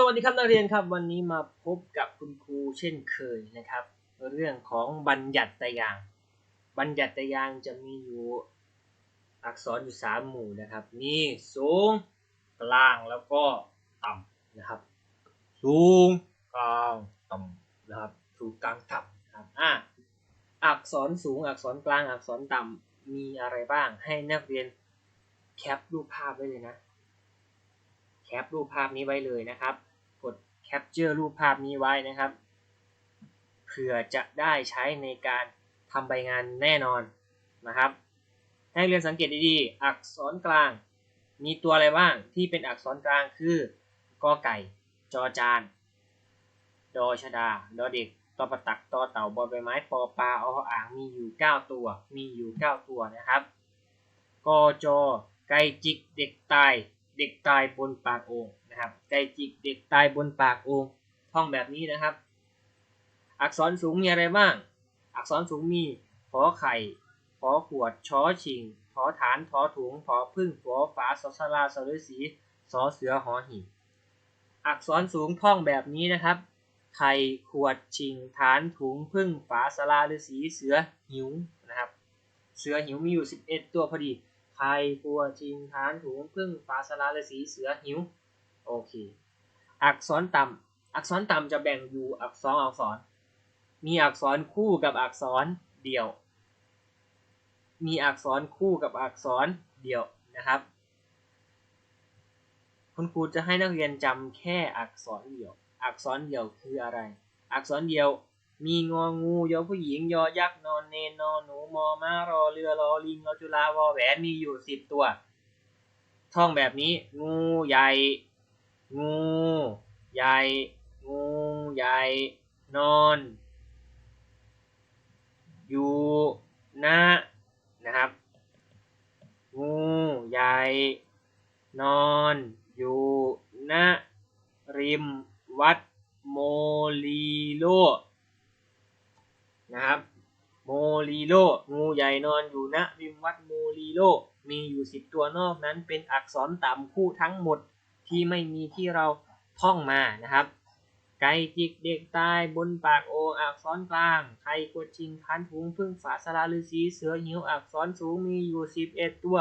สวัสดีครับนักเรียนครับวันนี้มาพบกับคุณครูเช่นเคยนะครับ เรื่องของบัญญัติตยาง บัญญัติตยางจะมีอยู่อักษรอยู่สามหมู่นะครับ มีสูงกลางแล้วก็ต่ำนะครับ สูงกลางต่ำนะครับสูงกลางต่ำนะครับอะอักษรสูงอักษรกลางอักษรต่ำมีอะไรบ้างให้นักเรียนแคปรูปภาพไว้เลยนะแคปรูปภาพนี้ไว้เลยนะครับ แคปเจอร์รูปภาพนี้ไว้นะครับ เผื่อจะได้ใช้ในการทำใบงานแน่นอนนะครับ ให้เรียนสังเกตดีๆ อักษรกลาง มีตัวอะไรบ้างที่เป็นอักษรกลางคือกอไก่ จอจาน ดอชดา ดอเด็กตอประตักตอเต่าบอใบไม้ปอปลาออ่างมีอยู่ 9 ตัว มีอยู่ 9 ตัวนะครับ กอจอไก่จิก เด็กตาย เด็กตายบนปากโอ่ง นะครับไก่จิกเด็กตายบนปากโอ่งท่องแบบนี้นะครับ อักษรสูงมีอะไรบ้าง อักษรสูงมีขอไข่ขอขวดช้อชิงขอฐานทอถุงขอพึ่งขอฝาสอสลาสฤษีสอเสือหอหีบอักษรสูงท่องแบบนี้นะครับ ไข่ขวดชิงฐานถุงพึ่งฝาสลาฤษีเสือหิวนะครับ เสือหิวมีอยู่ 11 ตัวพอดีไข่ขวดชิงฐานถุงพึ่งฝาสลาฤษีเสือหิว โอเค อักษรต่ำอักษรต่ำจะแบ่งอยู่อักษรอักษร มีอักษรคู่กับอักษรเดี่ยว มีอักษรคู่กับอักษรเดี่ยวนะครับ คุณครูจะให้นักเรียนจำแค่อักษรเดี่ยว อักษรเดี่ยวคืออะไร อักษรเดี่ยวมีงองูยอผู้หญิงยอยักษ์นอนเนนนอนหนูมอม้ารอเรือรอลิงรอจุฬาวอแหวนมีอยู่สิบตัว ท่องแบบนี้ งูใหญ่ งู ใหญ่ งูใหญ่ นอน อยู่นะนะครับ งูใหญ่ นอน อยู่ณริมวัดโมลีโลนะครับโมลีโลงูใหญ่นอนอยู่ณริมวัดโมลีโลมีอยู่สิบตัวนอกนั้นเป็นอักษรต่ำคู่ทั้งหมด ที่ไม่มีที่เราท่องมานะครับ ไก่จิกเด็กตายบนปากโออักษรกลางไข่กดชิงคันถุงพึ่งฝาสลาฤาษีเสือหิวอักษรสูงมีอยู่สิบเอ็ดตัว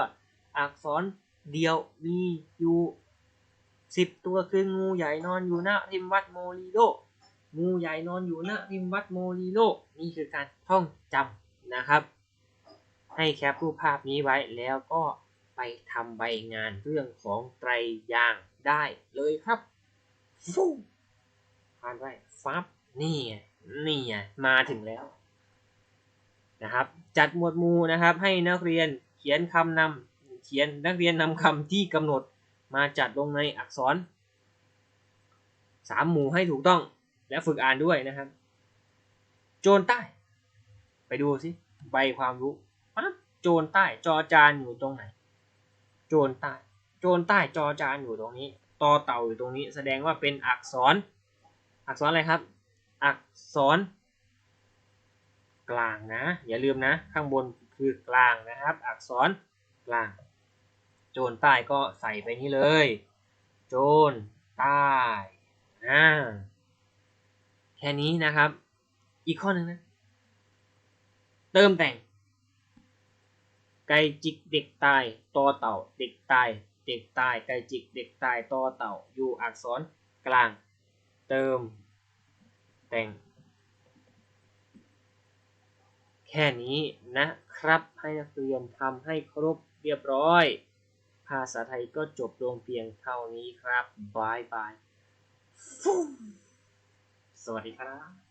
อักษรเดียวมีอยู่สิบตัวคืองูใหญ่นอนอยู่หน้าริมวัดโมลีโลงูใหญ่นอนอยู่หน้าริมวัดโมลีโลนี่คือการท่องจำนะครับ ให้แคปรูปภาพนี้ไว้แล้วก็ไปทำใบงานเรื่องของไตรยาง ได้เลยครับฟูผ่านไปฟับนี่ไงนี่ไงมาถึงแล้วนะครับ จัดหมวดหมู่นะครับ ให้นักเรียนเขียนคำนำเขียนนักเรียนนำคำที่กำหนดมาจัดลงในอักษรสามหมู่ให้ถูกต้องและฝึกอ่านด้วยนะครับ โจรใต้ ไปดูสิใบความรู้ปั๊บโจรใต้จอจานอยู่ตรงไหน โจรใต้ โจรใต้จอจานอยู่ตรงนี้ต่อเต่าอยู่ตรงนี้ แสดงว่าเป็นอักษร อักษรอะไรครับ อักษร กลางนะ อย่าลืมนะ ข้างบนคือกลางนะครับ อักษรกลาง โจรใต้ก็ใส่ไปนี่เลย โจรใต้อ่าแค่นี้นะครับ อีกข้อหนึ่งนะ เติมแต่ง ไก่จิกเด็กตาย ต่อเต่าเด็กตาย เด็กตายไก่จิก เด็กตายตอเต่าอยู่อักษรกลาง เติม แต่ง แค่นี้นะครับให้นักเรียนทำให้ครบเรียบร้อย ภาษาไทยก็จบลงเพียงเท่านี้ครับบายบาย สวัสดีครับ